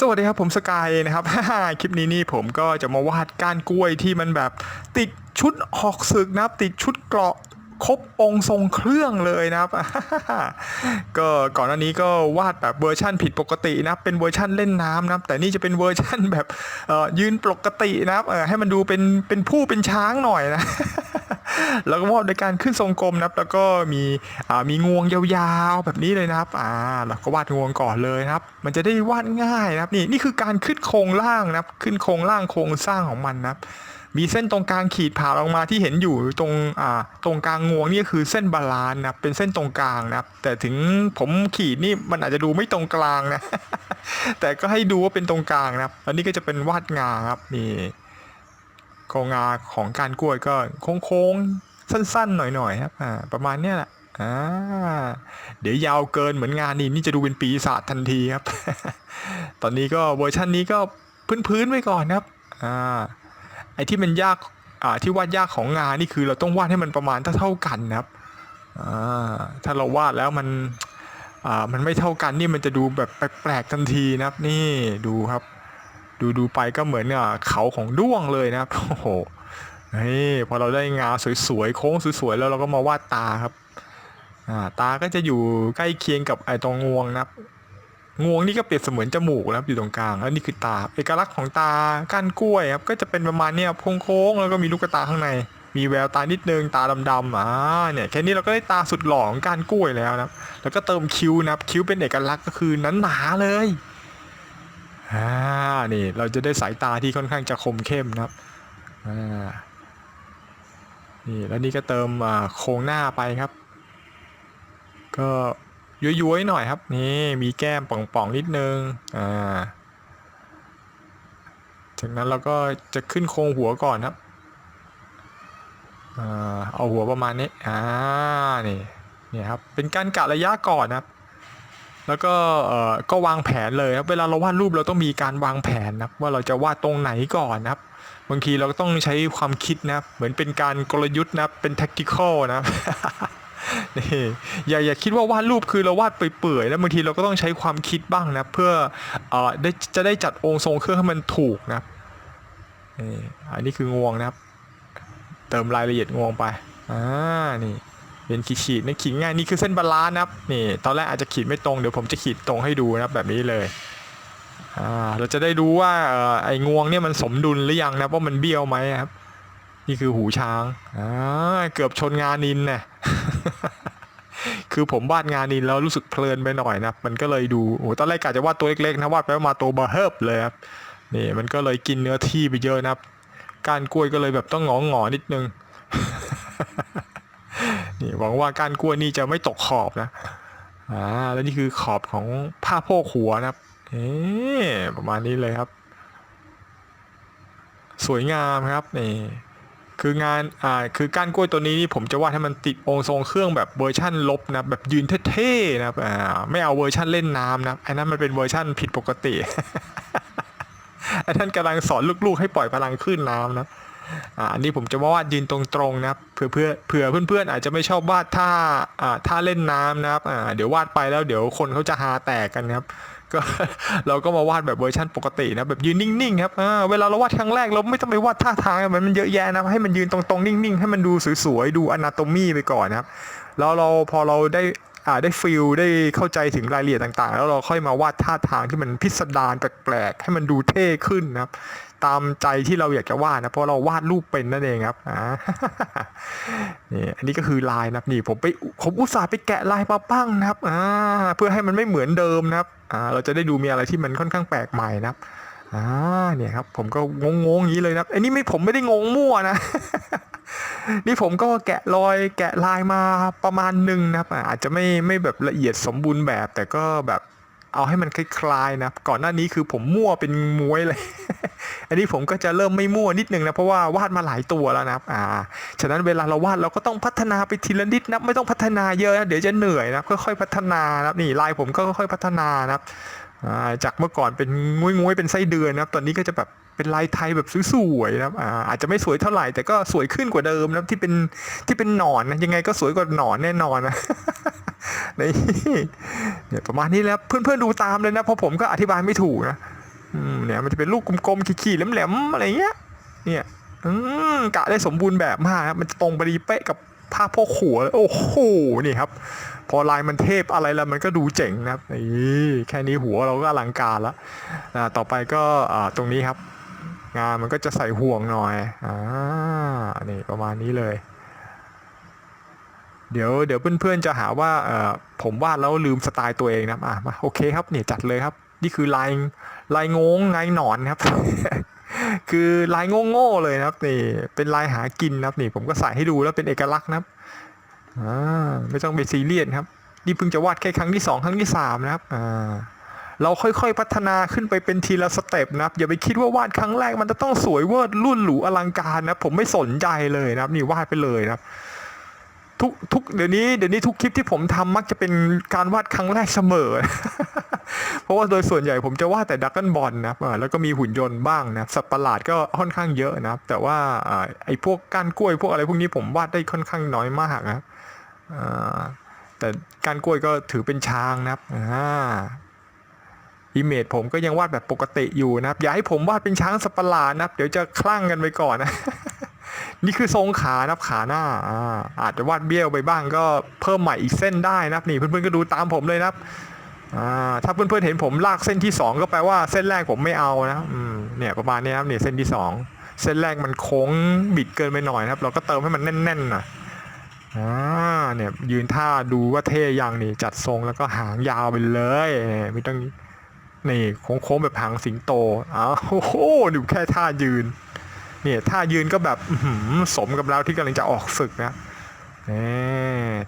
สวัสดีครับผมสกายนะครับ คลิปนี้นี่ผมก็จะมาวาดก้านกล้วยที่มันแบบติดชุดออกศึกนะครับติดชุดเกราะครบองค์ทรงเครื่องเลยนะครับ ก็ก่อนหน้านี้ก็วาดแบบเวอร์ชั่นผิดปกตินับเป็นเวอร์ชั่นเล่นน้ำนับแต่นี่จะเป็นเวอร์ชั่นแบบเอ่ยืนปกตินะครับให้มันดูเป็นเป็นผู้เป็นช้างหน่อยนะ แล้วก็วาดโดยการขึ้นทรงกลมนะครับ แล้วก็มีอ่ามีงวงยาวๆแบบนี้เลยนะครับอ่าเราก็วาดงวงก่อนเลยนะครับ มันจะได้วาดง่ายนะครับนี่นี่คือการขึ้นโครงล่างนะครับ ขึ้นโครงล่างโครงสร้างของมันนะครับมีเส้นตรงกลางขีดผ่าออกมาที่เห็นอยู่ตรงอ่าตรงกลางงวงนี่ก็คือเส้นบาลานนะเป็นเส้นตรงกลางนะครับ แต่ถึงผมขีดนี่มันอาจจะดูไม่ตรงกลางนะ แต่ก็ให้ดูว่าเป็นตรงกลางนะครับแล้วนี่ก็จะเป็นวาดงาครับนี่ โครงงาของการกล้วยก็โค้งๆ สั้นๆ หน่อยๆครับอ่าประมาณเนี้ยแหละอ่าเดี๋ยวยาวเกินเหมือนงานนี้นี่จะดูเป็นปีศาจทันทีครับ ตอนนี้ก็เวอร์ชันนี้ก็พื้นๆไว้ก่อนครับอ่าไอ้ที่มันยากอ่าที่วาดยากของงานนี่คือเราต้องวาดให้มันประมาณเท่าๆกันนะครับอ่าถ้าเราวาดแล้วมันอ่ามันไม่เท่ากันนี่มันจะดูแบบแปลกๆทันทีนะครับ นี่ดูครับ ดูดูไปก็เหมือนอะเขาของด้วงเลยนะครับโอ้โหนี่พอเราได้งาสวยๆโค้งสวยๆแล้วเราก็มาวาดตาครับตาก็จะอยู่ใกล้เคียงกับไอ้ตรงงวงนะครับงวงนี่ก็เปรียบเสมือนจมูกนะครับอยู่ตรงกลางแล้วนี่คือตา เอกลักษณ์ของตาก้านกล้วยครับก็จะเป็นประมาณเนี้ยโค้งๆแล้วก็มีลูกตาข้างใน มีแววตานิดนึงตาดำๆอ่าเนี่ยแค่นี้เราก็ได้ตาสุดหล่อของก้านกล้วยแล้วนะครับแล้วก็เติมคิ้วนะครับคิ้วเป็นเอกลักษณ์ก็คือหนาๆเลย อ่านี่เราจะได้สายตาที่ค่อนข้างจะคมเข้มนะครับอ่านี่แล้วนี่ก็เติมอ่าโครงหน้าไปครับ ก็ย้วยๆหน่อยครับ นี่มีแก้มป่องๆนิดนึงอ่าจากนั้นเราก็จะขึ้นโครงหัวก่อนครับอ่าเอาหัวประมาณนี้อ่านี่เนี่ยครับเป็นการกะระยะก่อนนะครับ แล้วก็เอ่อก็วางแผนเลยครับเวลาเราวาดรูปเราต้องมีการวางแผนนะครับว่าเราจะวาดตรงไหนก่อนนะครับ บางทีเราก็ต้องใช้ความคิดนะครับ เหมือนเป็นการกลยุทธ์นะครับเป็น tactical นะครับนี่อย่าอย่าคิดว่าวาดรูปคือเราวาดไปเปื่อยๆแล้วบางทีเราก็ต้องใช้ความคิดบ้างนะเพื่อเอ่อได้จะได้จัดองค์ทรงเครื่องให้มันถูกนะนี่อันนี้คืองวงนะครับ เติมรายละเอียดงวงไปอ่านี่ เป็นขีดขีดๆนี่ขีดง่ายนี่คือเส้นบาลานซ์นะครับนี่ตอนแรกอาจจะขีดไม่ตรงเดี๋ยวผมจะขีดตรงให้ดูนะครับแบบนี้เลยอ่าเราจะได้รู้ว่าเออไอ้งวงเนี่ยมันสมดุลหรือยังนะว่ามันเบี้ยวไหมครับ นี่คือหูช้างอ่าเกือบชนงานินเนี่ยคือผมวาดงานินแล้วรู้สึกเพลินไปหน่อยนะมันก็เลยดูโอ้ตอนแรกกะจะวาดตัวเล็กๆนะวาดไปวาดมาตัวเบอร์เฮิบเลยครับนี่มันก็เลยกินเนื้อที่ไปเยอะนะครับก้านกล้วยก็เลยแบบต้องงองอๆนิดนึง นี่หวังว่าก้านกล้วยนี่จะไม่ตกขอบนะอ่าแล้วนี่คือขอบของผ้าโพกหัวนะครับเอ๊ประมาณนี้เลยครับ สวยงามครับนี่คืองานอ่าคือก้านกล้วยตัวนี้นี่ผมจะวาดให้มันติดองค์ทรงเครื่องแบบเวอร์ชั่นลบนะแบบยืนเท่ๆนะอ่าไม่เอาเวอร์ชั่นเล่นน้ำนะอันนั้นมันเป็นเวอร์ชั่นผิดปกติอันนั้นกำลังสอนลูกๆให้ปล่อยพลังขึ้นน้ำนะ อันนี้ผมจะมาวาดยืนตรงๆนะครับเผื่อเพื่อเผื่อเพื่อนๆอาจจะไม่ชอบวาดท่าอ่าท่าเล่นน้ำนะครับเดี๋ยววาดไปแล้วเดี๋ยวคนเขาจะฮาแตกกันครับก็เราก็มาวาดแบบเวอร์ชันปกตินะแบบยืนนิ่งๆครับเวลาเราวาดครั้งแรกเราไม่ต้องไปวาดท่าทางมันมันเยอะแยะนะให้มันยืนตรงๆนิ่งๆ ให้มันดูสวยๆดูอนาโตมีไปก่อนนะครับแล้วเราพอเราได้ ได้ฟิลได้เข้าใจถึงรายละเอียดต่างๆ แล้วเราค่อยมาวาดท่าทางที่มันพิสดารแปลกๆ ให้มันดูเท่ขึ้นนะครับ ตามใจที่เราอยากจะวาดนะเพราะเราวาดรูปเป็นนั่นเองครับอ่านี่อันนี้ก็คือลายนะครับนี่ผมไปผมอุตส่าห์ไปแกะลายมาปั้งนะครับอ่าเพื่อให้มันไม่เหมือนเดิมนะครับอ่าเราจะได้ดูมีอะไรที่มันค่อนข้างแปลกใหม่นะครับอ่าเนี่ยครับผมก็งงๆอย่างนี้เลยนะอันนี้ไม่ผมไม่ได้งงมั่วนะ นี่ผมก็แกะรอยแกะลายมาประมาณหนึ่งนะครับ อาจจะไม่ไม่แบบละเอียดสมบูรณ์แบบ แต่ก็แบบเอาให้มันคล้ายๆนะครับก่อนหน้านี้คือผมมั่วเป็นมวยเลย อันนี้ผมก็จะเริ่มไม่มั่วนิดนึงนะเพราะว่าวาดมาหลายตัวแล้วนะครับอ่าฉะนั้นเวลาเราวาดเราก็ต้องพัฒนาไปทีละนิดนะไม่ต้องพัฒนาเยอะนะเดี๋ยวจะเหนื่อยนะค่อยๆพัฒนานะนี่ลายผมก็ค่อยๆพัฒนานะครับจากเมื่อก่อนเป็นงุ้ยๆเป็นไส้เดือนนะครับ ตอนนี้ก็จะแบบ เป็นลายไทยแบบสวยๆนะครับอ่าอาจจะไม่สวยเท่าไหร่แต่ก็สวยขึ้นกว่าเดิมนะที่เป็นที่เป็นหนอนนะยังไงก็สวยกว่าหนอนแน่นอนนะนี่เนี่ยประมาณนี้แล้วเพื่อนๆดูตามเลยนะเพราะผมก็อธิบายไม่ถูกนะอืมเนี่ยมันจะเป็นลูกกลมๆขีดๆแหลมๆอะไรเงี้ย เนี่ยอืมกะได้สมบูรณ์แบบมากครับมันจะตรงปดีเป๊ะกับภาพพ่อขัวเลยโอ้โหนี่ครับ พอลายมันเทพอะไรแล้วมันก็ดูเจ๋งนะครับนี่แค่นี้หัวเราก็อลังการแล้วต่อไปก็ตรงนี้ครับ งานมันก็จะใส่ห่วงหน่อย อ่า นี่ประมาณนี้เลย เดี๋ยวเดี๋ยวเพื่อนๆจะหาว่าเออผมวาดแล้วลืมสไตล์ตัวเองนะครับอะมาโอเคครับนี่จัดเลยครับ นี่คือลายลายงงลายหนอนครับ คือลายโง่ๆเลยนะครับนี่ เป็นลายหากินนะครับนี่ ผมก็ใส่ให้ดูแล้วเป็นเอกลักษณ์นะครับอ่าไม่ต้องไปซีเรียสครับ นี่เพิ่งจะวาดแค่ครั้งที่สองครั้งที่สามนะครับอ่า เราค่อยๆพัฒนาขึ้นไปเป็นทีละสเต็ปนะครับอย่าไปคิดว่าวาดครั้งแรกมันจะต้องสวยเวอร์ดรุ่นหรูอลังการนะผมไม่สนใจเลยนะครับนี่วาดไปเลยนะครับทุกทุกเดี๋ยวนี้เดี๋ยวนี้ทุกคลิปที่ผมทำมักจะเป็นการวาดครั้งแรกเสมอ เพราะว่าโดยส่วนใหญ่ผมจะวาดแต่ดักเกิลบอลนะแล้วก็มีหุ่นยนต์บ้างนะสัตว์ประหลาดก็ค่อนข้างเยอะนะครับ แต่ว่าไอ้พวกก้านกล้วยพวกอะไรพวกนี้ผมวาดได้ค่อนข้างน้อยมากนะแต่ก้านกล้วยก็ถือเป็นช้างนะครับ อิเมจผมก็ยังวาดแบบปกติอยู่นะครับ อย่าให้ผมวาดเป็นช้างสัตว์ลานะครับ เดี๋ยวจะคลั่งกันไปก่อนนะ นี่คือทรงขานะครับขาหน้าอาอาจจะวาดเบี้ยวไปบ้างก็เพิ่มใหม่อีกเส้นได้นะครับ นี่เพื่อนๆก็ดูตามผมเลยนะครับอ่าถ้าเพื่อนๆเห็นผมลากเส้นที่สองก็แปลว่าเส้นแรกผมไม่เอานะเนี่ยประมาณนี้ครับเนี่ยเส้นที่สองเส้นแรกมันโค้งบิดเกินไปหน่อยนะครับ เราก็เติมให้มันแน่นๆหน่อยอ่าเนี่ยยืนท่าดูว่าเท่ยังนี่จัดทรงแล้วก็หางยาวไปเลยไม่ต้อง นี่โค้งๆแบบหางสิงโตอ้าวโอ้โหดูแค่ท่ายืนเนี่ยท่ายืนก็แบบสมกับเราที่กำลังจะออกศึกนะ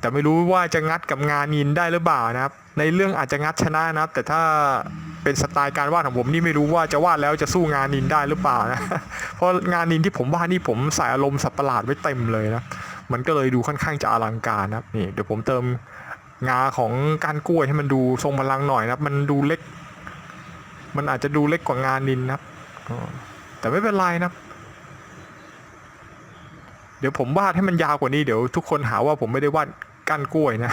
แต่ไม่รู้ว่าจะงัดกับงานนินได้หรือเปล่านะครับ ในเรื่องอาจจะงัดชนะนะครับ แต่ถ้าเป็นสไตล์การวาดของผมนี่ไม่รู้ว่าจะวาดแล้วจะสู้งานนินได้หรือเปล่านะ เพราะงานนินที่ผมวาดนี่ผมใส่อารมณ์สัตว์ประหลาดไว้เต็มเลยนะ มันก็เลยดูค่อนข้างจะอลังการนะครับนี่เดี๋ยวผมเติมงาของกานกล้วยให้มันดูทรงพลังหน่อยนะมันดูเล็ก มันอาจจะดูเล็กกว่างานนินนะครับแต่ไม่เป็นไรนะ เดี๋ยวผมวาดให้มันยาวกว่านี้เดี๋ยวทุกคนหาว่าผมไม่ได้วาดก้านกล้วยนะ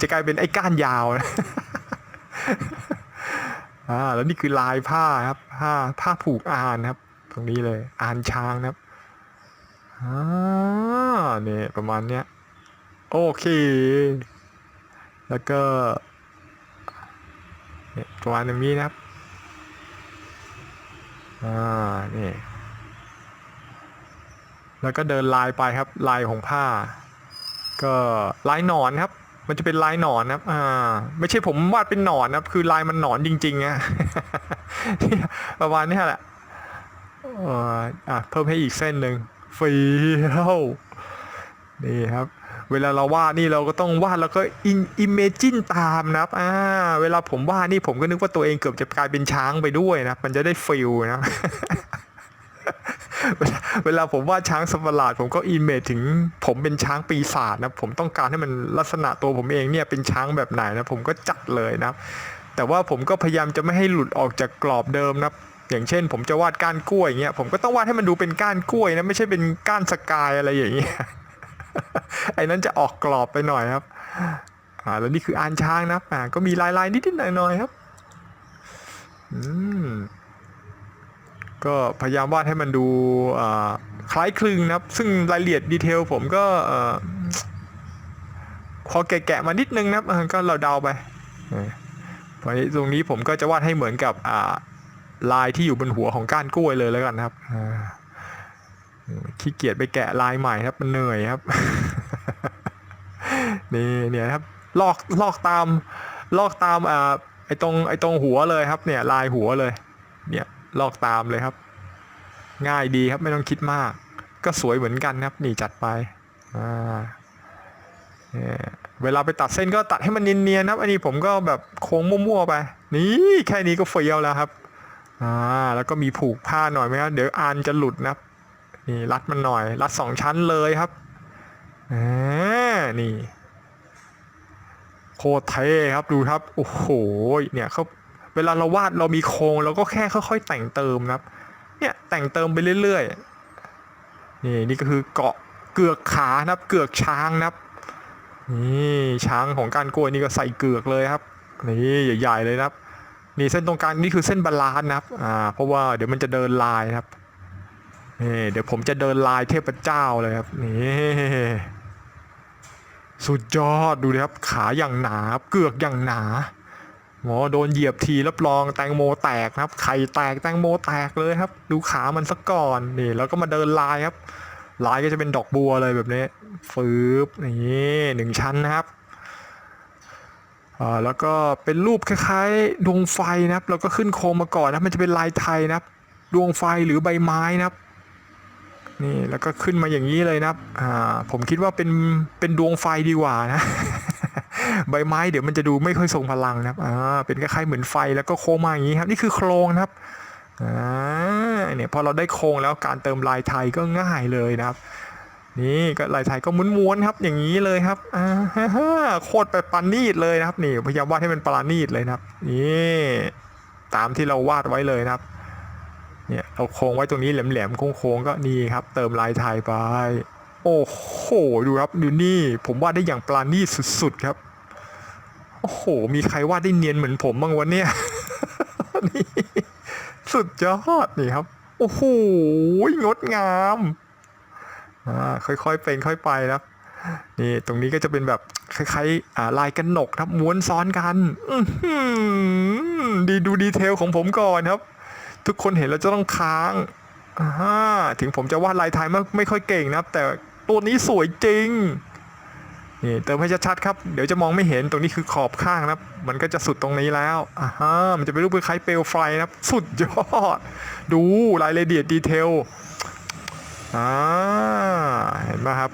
จะกลายเป็นไอ้ก้านยาวนะอ่าแล้วนี่คือลายผ้าครับ ผ้าผ้าผูกอานครับ ตรงนี้เลยอานช้างครับอ่าเนี่ยประมาณเนี้ยโอเค แล้วก็เนี่ยประมาณนี้นะครับ อ่านี่ แล้วก็เดินลายไปครับ ลายของผ้า ก็ลายหนอนครับ มันจะเป็นลายหนอนครับอ่าไม่ใช่ผมวาดเป็นหนอนนะครับ คือลายมันหนอนจริงๆอะเนี่ยประมาณนี้แหละอ่ออะเพิ่มให้อีกเส้นหนึ่งฟียวนี่ครับ เวลาเราวาดนี่เราก็ต้องวาดแล้วก็อินอิมเมจินตามนะครับอ่าเวลาผมวาดนี่ผมก็นึกว่าตัวเองเกือบจะกลายเป็นช้างไปด้วยนะมันจะได้ฟิลนะเวลาผมวาดช้างสัตว์ปหลาดผมก็อิมเมจถึงผมเป็นช้างปีศาจนะผมต้องการให้มันลักษณะตัวผมเองเนี่ยเป็นช้างแบบไหนนะผมก็จัดเลยนะแต่ว่าผมก็พยายามจะไม่ให้หลุดออกจากกรอบเดิมนะอย่างเช่น ผมจะวาดก้านกล้วยอย่างเงี้ยผมก็ต้องวาดให้มันดูเป็นก้านกล้วยนะไม่ใช่เป็นก้านสกายอะไรอย่างเงี้ย ไอ้นั้นจะออกกรอบไปหน่อยครับ อ่าแล้วนี่คืออานช้างนะอ่าก็มีลายลายๆนิดๆหน่อยๆครับ อืมก็พยายามวาดให้มันดูอ่าคล้ายคลึงนะครับ ซึ่งรายละเอียดดีเทลผมก็เอ่อพอแกะๆมานิดนึงนะครับก็เราเดาไปพอนี้ตรงนี้ผมก็จะวาดให้เหมือนกับอ่าลายที่อยู่บนหัวของก้านกล้วยเลยแล้วกันนะครับอ่า ขี้เกียจไปแกะลายใหม่ครับ มันเหนื่อยครับ นี่เนี่ยครับ ลอกลอกตาม ลอกตามอ่าไอตรงไอตรงหัวเลยครับ เนี่ย ลายหัวเลย เนี่ย ลอกตามเลยครับ ง่ายดีครับไม่ต้องคิดมาก ก็สวยเหมือนกันครับ นี่จัดไปอ่าเนี่ยเวลาไปตัดเส้นก็ตัดให้มันเนียนๆนะครับ อันนี้ผมก็แบบโค้งมั่วๆไป นี่แค่นี้ก็เฟี้ยวแล้วครับอ่าแล้วก็มีผูกผ้าหน่อยไหมครับเดี๋ยวอานจะหลุดนะครับ นี่รัดมันหน่อยรัดสองชั้นเลยครับอ่านี่โคตรเท่ครับดูครับโอ้โหเนี่ยเขาเวลาเราวาดเรามีโครงเราก็แค่ค่อย ๆ แต่งเติมนะครับเนี่ยแต่งเติมไปเรื่อยๆนี่นี่ก็คือเกาะเกือกขานะครับเกือกช้างนะครับนี่ช้างของการกล้วยนี่ก็ใส่เกือกเลยครับนี่ใหญ่ๆเลยนะครับนี่เส้นตรงกลางนี่คือเส้นบาลานซ์นะครับอ่าเพราะว่าเดี๋ยวมันจะเดินลายนะครับ นี่เดี๋ยวผมจะเดินลายเทพเจ้าเลยครับนี่สุดยอดดูดิครับขาอย่างหนาเกือกอย่างหนาหมอโดนเหยียบทีรับรองแตงโมแตกครับไข่แตกแตงโมแตกเลยครับ ดูขามันสักก่อนนี่ แล้วก็มาเดินลายครับ ลายก็จะเป็นดอกบัวเลยแบบนี้ฟืบนี่หนึ่งชั้นนะครับอ่าแล้วก็เป็นรูปคล้ายๆดวงไฟนะครับ แล้วก็ขึ้นโครงมาก่อนนะมันจะเป็นลายไทยนะครับ ดวงไฟหรือใบไม้นะครับ นี่แล้วก็ขึ้นมาอย่างนี้เลยนะครับอ่าผมคิดว่าเป็นเป็นดวงไฟดีกว่านะใบไม้เดี๋ยวมันจะดูไม่ค่อยทรงพลังนะครับอ่าเป็นคล้ายๆเหมือนไฟแล้วก็โค้งมาอย่างนี้ครับ นี่คือโครงนะครับอ่าเนี่ยพอเราได้โครงแล้วการเติมลายไทยก็ง่ายเลยนะครับ นี่ก็ลายไทยก็ม้วนๆครับ อย่างนี้เลยครับอ่าฮ่าโคตรไปปาณีตเลยนะครับ นี่พยายามวาดให้มันปาณีตเลยนะครับนี่ตามที่เราวาดไว้เลยนะครับ เนี่ยเราโค้งไว้ตรงนี้แหลมๆโค้งๆก็นี่ครับ เติมลายไทยไป โอ้โหดูครับดูนี่ผมวาดได้อย่างปราณีตสุดๆครับ โอ้โห มีใครวาดได้เนียนเหมือนผมบ้างวันเนี้ยนี่สุดยอดนี่ครับ โอ้โหงดงามอ่าค่อยๆเป็นค่อยไปครับนี่ตรงนี้ก็จะเป็นแบบคล้ายๆาลายกันหนกครับม้วนซ้อนกันดีดูดีเทลของผมก่อนครับ ทุกคนเห็นแล้วจะต้องค้างอ่าถึงผมจะวาดลายไทยไม่ไม่ค่อยเก่งนะครับ แต่ตัวนี้สวยจริงนี่เติมให้ชัดๆครับ เดี๋ยวจะมองไม่เห็นตรงนี้คือขอบข้างนะครับ มันก็จะสุดตรงนี้แล้วอ่าฮะมันจะเป็นรูปคล้ายเปลวไฟนะครับ สุดยอด ดูรายละเอียดดีเทลอ่าเห็นไหมครับ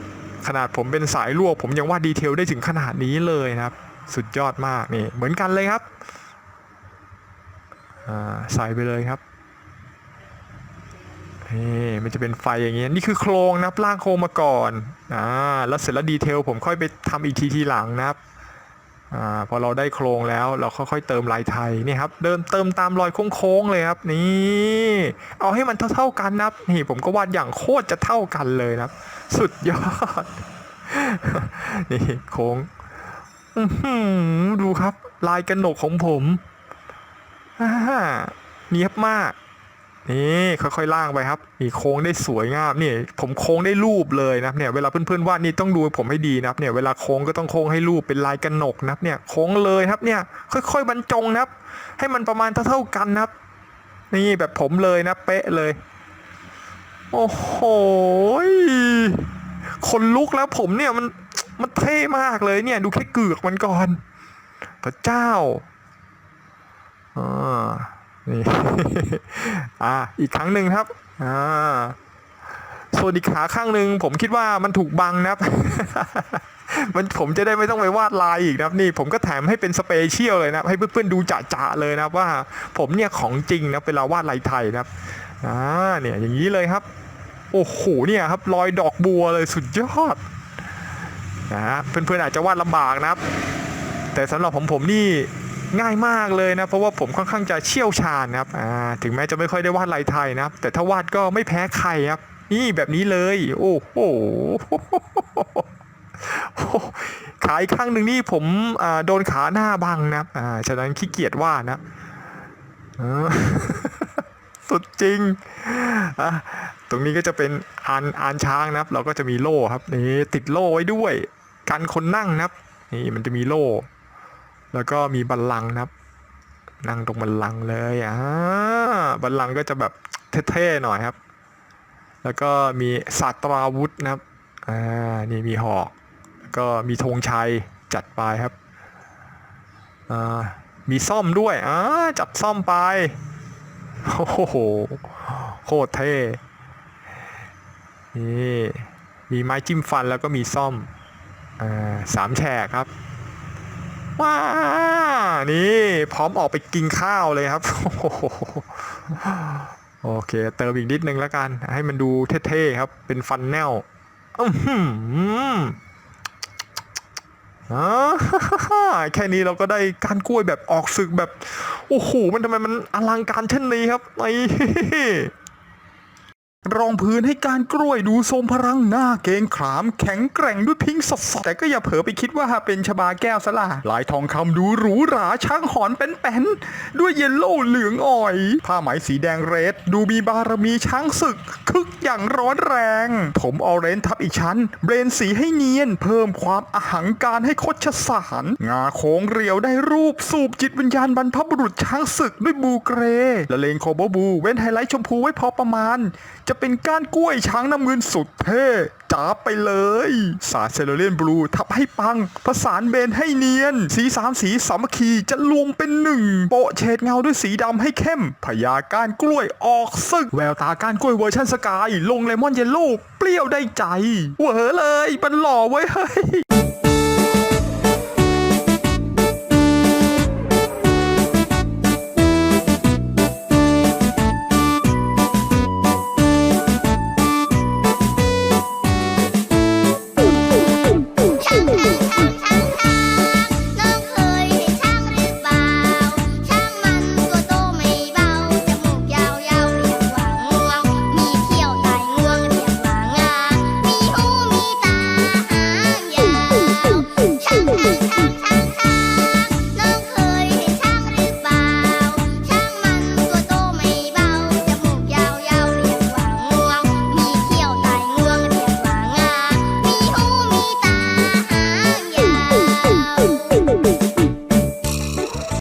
ขนาดผมเป็นสายลวก ผมยังวาดดีเทลได้ถึงขนาดนี้เลยนะครับ สุดยอดมากนี่เหมือนกันเลยครับอ่าใส่ไปเลยครับ นี่มันจะเป็นไฟอย่างเงี้ยนี่คือโครงนะครับล่างโครงมาก่อนอ่าแล้วเสร็จแล้วดีเทลผมค่อยไปทำอีกทีทีหลังนะครับอ่าพอเราได้โครงแล้วเราค่อยๆเติมลายไทยนี่ครับเดินเติมตามรอยโค้งๆเลยครับนี่เอาให้มันเท่าๆกันนะครับนี่ผมก็วาดอย่างโคตรจะเท่ากันเลยนะครับ สุดยอดนี่โค้งดูครับ ลายกระหนกของผมอ่าเนียบมาก นี่ค่อยๆล่างไปครับนี่โค้งได้สวยงามนี่ผมโค้งได้รูปเลยนะเนี่ยเวลาเพื่อนๆวาดนี่ต้องดูผมให้ดีนะครับเนี่ยเวลาโค้งก็ต้องโค้งให้รูปเป็นลายกระหนกนะเนี่ยโค้งเลยครับเนี่ยค่อย ๆบรรจงนะครับ ให้มันประมาณเท่าๆกันนะครับ นี่แบบผมเลยนะเป๊ะเลย โอ้โหคนลุกแล้วผมเนี่ยมันมันเท่มากเลยเนี่ย ดูแค่เกือกมันก่อน พระเจ้าอ่า นี่ อ่า อีกครั้งหนึ่งครับ อ่า ส่วนอีกขาข้างหนึ่งผมคิดว่ามันถูกบังนะครับ มันผมจะได้ไม่ต้องไปวาดลายอีกนะครับ นี่ผมก็แถมให้เป็นสเปเชียลเลยนะครับ ให้เพื่อนๆดูจ่าๆเลยนะครับว่าผมเนี่ยของจริงนะเวลาวาดลายไทยนะครับ อ่า เนี่ยอย่างนี้เลยครับ โอ้โห เนี่ยครับรอยดอกบัวเลยสุดยอด นะฮะ เพื่อนๆอาจจะวาดลำบากนะครับ แต่สำหรับผมผมนี่ ง่ายมากเลยนะ เพราะว่าผมค่อนข้างจะเชี่ยวชาญนะครับถึงแม้จะไม่ค่อยได้วาดลายไทยนะครับ แต่ถ้าวาดก็ไม่แพ้ใครครับ นี่แบบนี้เลย โอ้โหขาอีกข้างหนึ่งนี่ผมโดนขาหน้าบังนะครับฉะนั้นขี้เกียจวาดนะสุดจริง ตรงนี้ก็จะเป็นอานอานช้างนะครับ เราก็จะมีโล่ครับนี่ติดโล่ไว้ด้วย กันคนนั่งนะครับ นี่มันจะมีโล่ แล้วก็มีบัลลังก์นะครับ นั่งตรงบัลลังก์เลยอ่าบัลลังก์ก็จะแบบเท่ๆหน่อยครับ แล้วก็มีศาสตราวุธนะครับอ่านี่มีหอกแล้วก็มีธงชัยจัดไปครับอ่ามีซ่อมด้วยอ่าจับซ่อมไปโอ้โหโคตรเท่นี่มีไม้จิ้มฟันแล้วก็มีซ่อมอ่าสามแฉกครับ ว้านี่พร้อมออกไปกินข้าวเลยครับ โอเค เติมอีกนิดนึงแล้วกัน ให้มันดูเท่ๆครับ เป็นฟันแนลอื้อหืออ่าแค่นี้เราก็ได้การกล้วยแบบออกศึกแบบ โอ้โห มันทำไมมันอลังการเช่นนี้ครับไอ รองพื้นให้การกล้วยดูทรงพลังหน้าเกงขามแข็งแกร่งด้วยพิงค์สดๆแต่ก็อย่าเผลอไปคิดว่าเป็นชบาแก้วซะละลายทองคำดูหรูหราช้างหอนเป็นแป้นๆด้วยเยลโล่เหลืองอ่อย ผ้าไหมสีแดงเรด ดูมีบารมีช้างศึก คึกอย่างร้อนแรง ผมออเรนจ์ทับอีกชั้น เบรนสีให้เนียน เพิ่มความอหังการให้คดชสาร งาโค้งเรียวได้รูปสูบจิตวิญญาณบรรพบุรุษช้างศึกด้วยบูเกรละเลงโคโบบู เว้นไฮไลท์ชมพูไว้พอประมาณ จะเป็นก้านกล้วยช้างน้ำเงินสุดเท่จ้าไปเลย สาเซเลเลียนบลูทับให้ปัง ประสานเบนให้เนียน สีสามสีสามัคคีจะรวมเป็นหนึ่งโปะเฉดเงาด้วยสีดำให้เข้มพญาก้านกล้วยออกซึก แววตาก้านกล้วยเวอร์ชันสกาย ลงเลมอนเยลโล่เปรี้ยวได้ใจเหวอเลยมันหล่อไว้ยเฮ้ย